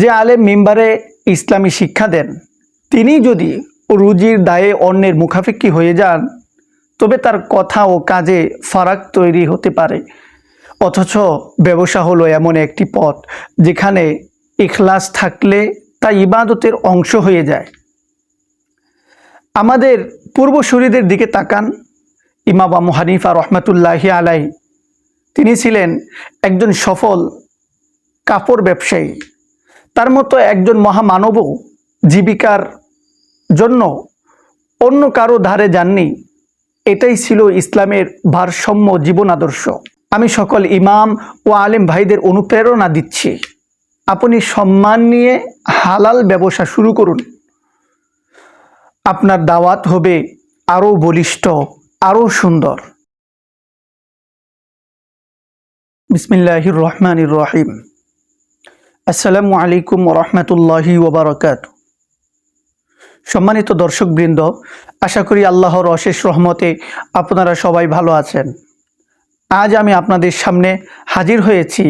যে আলেম মেম্বারে ইসলামী শিক্ষা দেন, তিনি যদি রুজির দায়ে অন্যের মুখাফিক্কি হয়ে যান, তবে তার কথা ও কাজে ফারাক তৈরি হতে পারে। অথচ ব্যবসা হলো এমন একটি পথ যেখানে ইখলাস থাকলে তা ইবাদতের অংশ হয়ে যায়। আমাদের পূর্বসূরিদের দিকে তাকান। ইমাম আবু হানিফা রহমতুল্লাহি আলাই তিনি ছিলেন একজন সফল কাপড় ব্যবসায়ী। তার মতো একজন মহামানবও জীবিকার জন্য অন্য কারও ধারে যাননি। এটাই ছিল ইসলামের ভারসাম্য জীবন আদর্শ। আমি সকল ইমাম ও আলেম ভাইদের অনুপ্রেরণা দিচ্ছি। আপনি সম্মান নিয়ে হালাল ব্যবসা শুরু করুন। আপনার দাওয়াত হবে আরও বলিষ্ঠ আরও সুন্দর। বিসমিল্লাহির রহমানির রহিম। আসসালামু আলাইকুম রহমতুল্লাহি ওবরাকাত। সম্মানিত দর্শকবৃন্দ, আশা করি আল্লাহর অশেষ রহমতে আপনারা সবাই ভালো আছেন। আজ আমি আপনাদের সামনে হাজির হয়েছি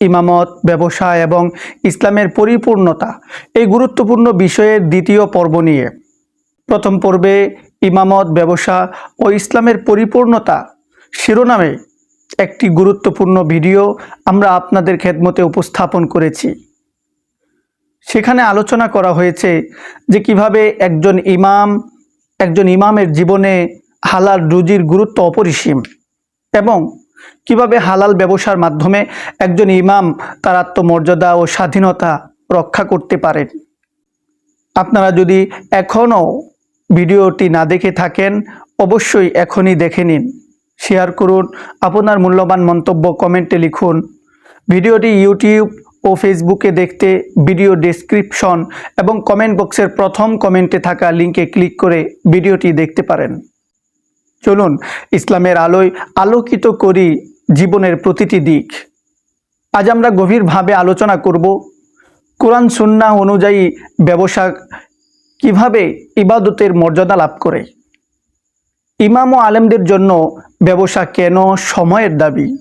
ইমামত ব্যবসা এবং ইসলামের পরিপূর্ণতা, এই গুরুত্বপূর্ণ বিষয়ের দ্বিতীয় পর্ব নিয়ে। প্রথম পর্বে ইমামত, ব্যবসা ও ইসলামের পরিপূর্ণতা শিরোনামে একটি গুরুত্বপূর্ণ ভিডিও আমরা আপনাদের খেদমতে উপস্থাপন করেছি। সেখানে আলোচনা করা হয়েছে যে কীভাবে একজন ইমাম, একজন ইমামের জীবনে হালাল রুজির গুরুত্ব অপরিসীম এবং কীভাবে হালাল ব্যবসার মাধ্যমে একজন ইমাম তার আত্মমর্যাদা ও স্বাধীনতা রক্ষা করতে পারেন। আপনারা যদি এখনও ভিডিওটি না দেখে থাকেন, অবশ্যই এখনই দেখে নিন। শেয়ার করুন। আপনার মূল্যবান মন্তব্য কমেন্টে লিখুন। ভিডিওটি ইউটিউব ও ফেসবুকে দেখতে ভিডিও ডেসক্রিপশন এবং কমেন্ট বক্সের প্রথম কমেন্টে থাকা লিঙ্কে ক্লিক করে ভিডিওটি দেখতে পারেন। চলুন, ইসলামের আলোয় আলোকিত করি জীবনের প্রতিটি দিক। আজ আমরা গভীরভাবে আলোচনা করব কোরআন সুন্না অনুযায়ী ব্যবসা কীভাবে ইবাদতের মর্যাদা লাভ করে। ইমাম ও আলেমদের জন্য ব্যবসা কেন সময়ের দাবি?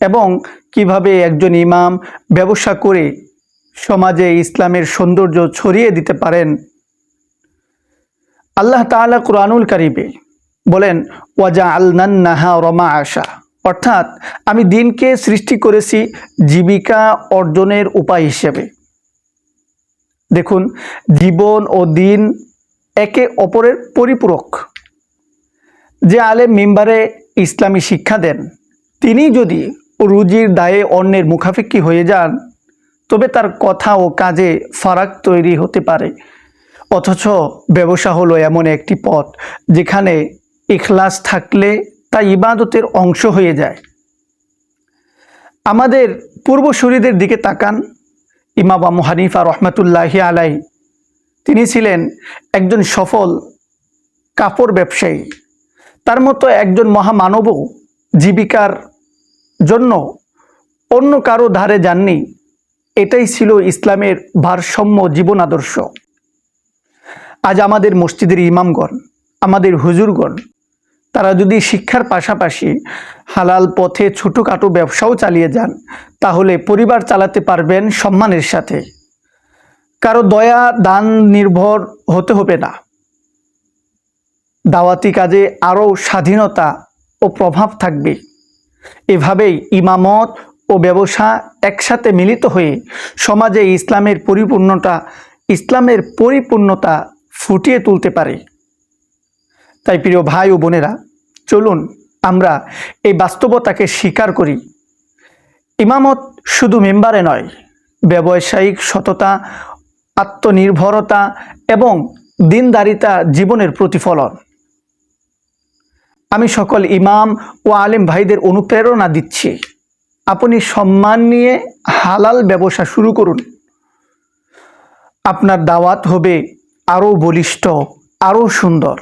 এবং কীভাবে একজন ইমাম ব্যবসা করে সমাজে ইসলামের সৌন্দর্য ছড়িয়ে দিতে পারেন? আল্লাহ তাআলা কোরআনুল কারিবে বলেন ওয়াজা আলনান্নাহা রমা আশা। অর্থাৎ, আমি দিনকে সৃষ্টি করেছি জীবিকা অর্জনের উপায় হিসেবে। দেখুন, জীবন ও দিন একে অপরের পরিপূরক। যে আলেম মিম্বারে ইসলামী শিক্ষা দেন, তিনি যদি রুজির দায়ে অন্যের মুখাফিক্কি হয়ে যান, তবে তার কথা ও কাজে ফারাক তৈরি হতে পারে। অথচ ব্যবসা হলো এমন একটি পথ যেখানে ইখলাস থাকলে তা ইবাদতের অংশ হয়ে যায়। আমাদের পূর্বসূরিদের দিকে তাকান। ইমাম আবু হানিফা রহমতুল্লাহি আলাই তিনি ছিলেন একজন সফল কাপড় ব্যবসায়ী। তার মতো একজন মহামানবও জীবিকার জন্য অন্য কারও ধারে যাননি। এটাই ছিল ইসলামের ভারসাম্য জীবন আদর্শ। আজ আমাদের মসজিদের ইমামগণ, আমাদের হুজুরগণ, তারা যদি শিক্ষার পাশাপাশি হালাল পথে ছোটোখাটো ব্যবসাও চালিয়ে যান, তাহলে পরিবার চালাতে পারবেন সম্মানের সাথে। কারও দয়া, দান, নির্ভর হতে হবে না। দাওয়াতি কাজে আরও স্বাধীনতা ও প্রভাব থাকবে। এভাবেই ইমামত ও ব্যবসা একসাথে মিলিত হয়ে সমাজে ইসলামের পরিপূর্ণতা ইসলামের পরিপূর্ণতা ফুটিয়ে তুলতে পারে। তাই প্রিয় ভাই ও বোনেরা, চলুন আমরা এই বাস্তবতাকে স্বীকার করি। ইমামত শুধু মেম্বারে নয়, ব্যবসায়িক সততা, আত্মনির্ভরতা এবং দিনদারিতা জীবনের প্রতিফলন। আমি সকল ইমাম ও আলেম ভাইদের অনুপ্রেরণা দিচ্ছি। আপনি সম্মান নিয়ে হালাল ব্যবসা শুরু করুন। আপনার দাওয়াত হবে আরও বলিষ্ঠ, আরও সুন্দর।